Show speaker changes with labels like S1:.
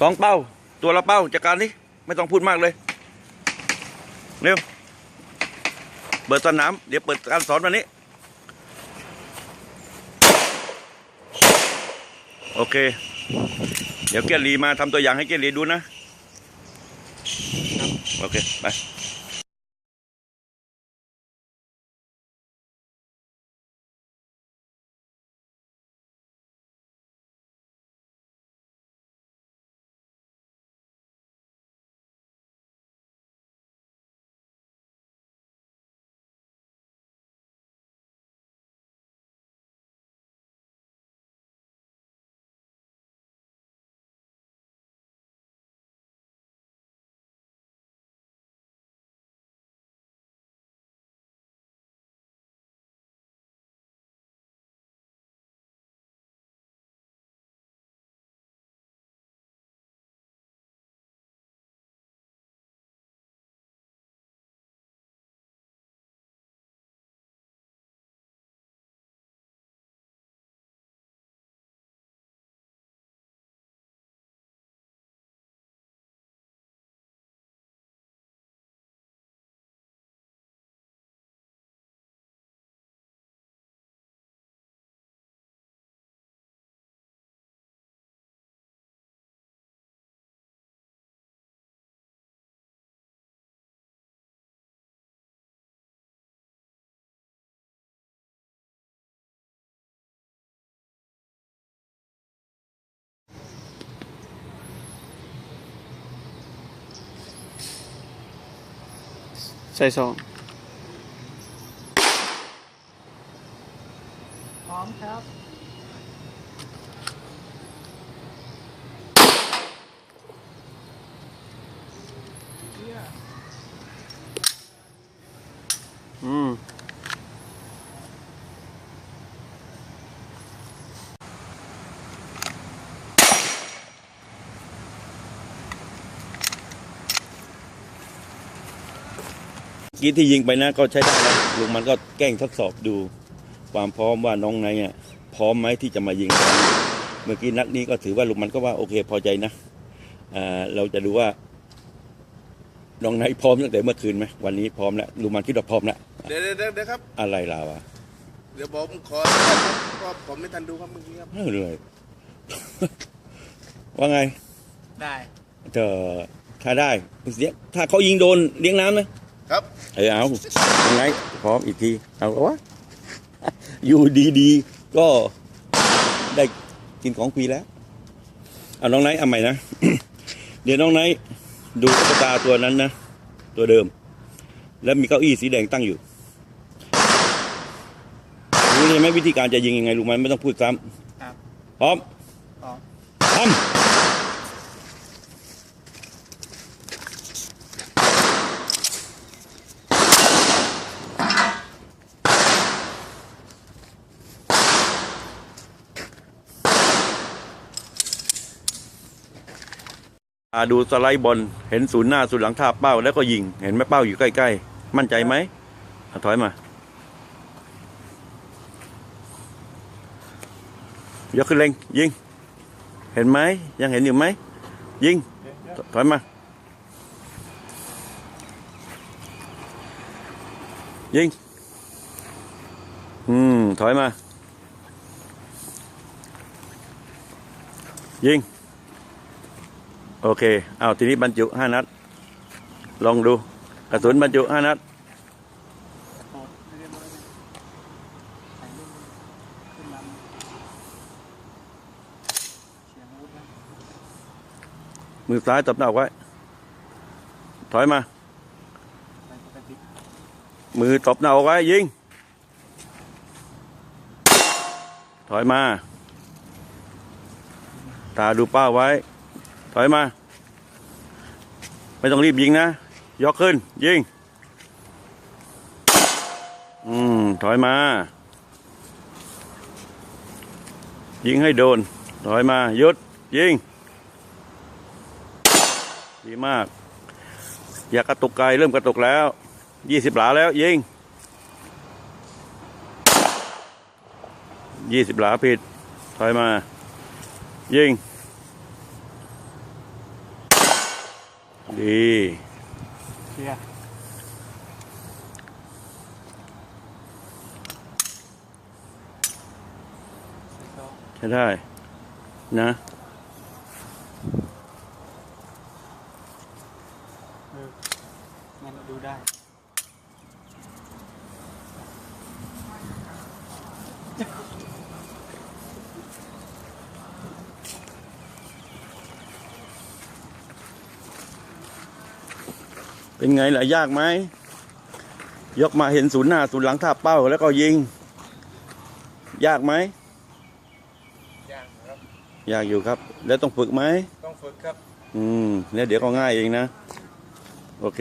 S1: สองเป้า ตัวละเป้าจัดการนี้ไม่ต้องพูดมากเลย เร็ว เปิดสนาม เดี๋ยวเปิดการสอนวันนี้ โอเค เดี๋ยวเกียรีมาทำตัวอย่างให้เกียรีดูนะ โอเค ไป
S2: ใส่ซอง
S3: พร้อมครับ
S2: อืม
S1: กี้ที่ยิงไปนะก็ใช้ได้แล้วลุงมันก็แกล้งทดสอบดู ความพร้อมว่าน้องไนท์อะพร้อมไหมที่จะมายิง เมื่อกี้นัดนี้ก็ถือว่าลุงมันก็ว่าโอเคพอใจนะอ่าเราจะดูว่าน้องไนท์พร้อมตั้งแต่เมื่อคืนไหมวันนี้พร้อมแล้วลุงมันคิดว่าพร้อมแล้ว
S4: เดี๋ยวเดี๋ยวเดี๋ยวครับ
S1: อะไรล่ะวะ
S4: เดี๋ยวผมขอก็ผมไม่ทันดูครับเมื่อกี้ครับ
S1: เออเลยว่าไง
S3: ได้
S1: เธอถ้าได้เสียถ้าเขายิงโดนเลี้ยงน้ำนะ ครับ เออเอายังไงพร้อมอีกทีเอาวะอยู่ดีๆก็ได้กินของฟรีแล้วเอาน้องไนท์เอาใหม่นะ เดี๋ยวน้องไนท์ดูตุ๊กตาตัวนั้นนะ ตัวเดิม แล้วมีเก้าอี้สีแดงตั้งอยู่รู้เลยไหมวิธีการจะยิงยังไงรู้ไหมไม่ต้องพูดซ้
S3: ครับำ
S1: พร้อม
S3: พร้อม
S1: ทำ ดูสไลด์บอลเห็นศูนย์หน้าศูนย์หลังท่าเป้าแล้วก็ยิง เห็นไหมเป้าอยู่ใกล้ๆ มั่นใจไหมถอยมา ยกขึ้นเล็งยิง เห็นไหมยังเห็นอยู่ไหม ยิง ถอยมา ยิง อืม ถอยมา ยิง โอเค เอาทีนี้บรรจุห้านัด ลองดู กระสุนบรรจุห้านัด มือซ้ายตบหน้าไว้ ถอยมา มือตบหน้าไว้ ยิง ถอยมา ตาดูเป้าไว้ ถอยมา ไม่ต้องรีบยิงนะ ยกขึ้น ยิง อืม ถอยมา ยิงให้โดน ถอยมายุด ยิง ดีมาก อย่ากระตุกไกลเริ่มกระตุกแล้ว ยี่สิบหลาแล้ว ยิง ยี่สิบหลาผิด ถอยมา ยิง ดี
S4: เคลียร์ใส่ซอง
S1: ใช้ได้ นะ
S4: เอองั้นดูได้
S1: เป็นไงล่ะยากไหม ยกมาเห็นศูนย์หน้าศูนย์หลังท่าเป้าแล้วก็ยิง ยากไหม
S5: ยากครับ
S1: ยากอยู่ครับ แล้วต้องฝึกไหม
S5: ต้องฝึกครับ
S1: อืม แล้วเดี๋ยวก็ง่ายเองนะ โอเค